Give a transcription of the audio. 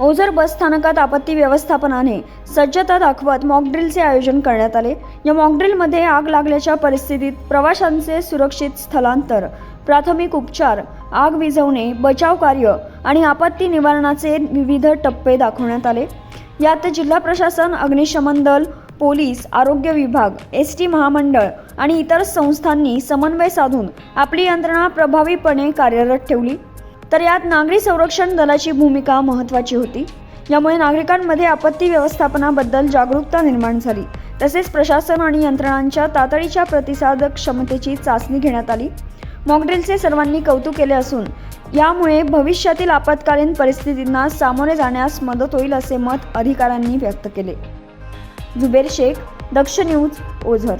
ओझर बस स्थानकात आपत्ती व्यवस्थापनाने सज्जता दाखवत मॉकड्रिलचे आयोजन करण्यात आले. या मॉकड्रिलमध्ये आग लागल्याच्या परिस्थितीत प्रवाशांचे सुरक्षित स्थलांतर प्राथमिक उपचार आग विझवणे बचाव कार्य आणि आपत्ती निवारणाचे विविध टप्पे दाखवण्यात आले. यात जिल्हा प्रशासन अग्निशमन दल पोलीस आरोग्य विभाग एस टी महामंडळ आणि इतर संस्थांनी समन्वय साधून आपली यंत्रणा प्रभावीपणे कार्यरत ठेवली. तर यात नागरी संरक्षण दलाची भूमिका महत्त्वाची होती. यामुळे नागरिकांमध्ये आपत्ती व्यवस्थापनाबद्दल जागरूकता निर्माण झाली. तसेच प्रशासन आणि यंत्रणांच्या तातडीच्या प्रतिसाद क्षमतेची चाचणी घेण्यात आली. मॉकड्रिलचे सर्वांनी कौतुक केले असून यामुळे भविष्यातील आपत्कालीन परिस्थितींना सामोरे जाण्यास मदत होईल असे मत अधिकाऱ्यांनी व्यक्त केले. जुबेर शेख दक्ष न्यूज ओझर.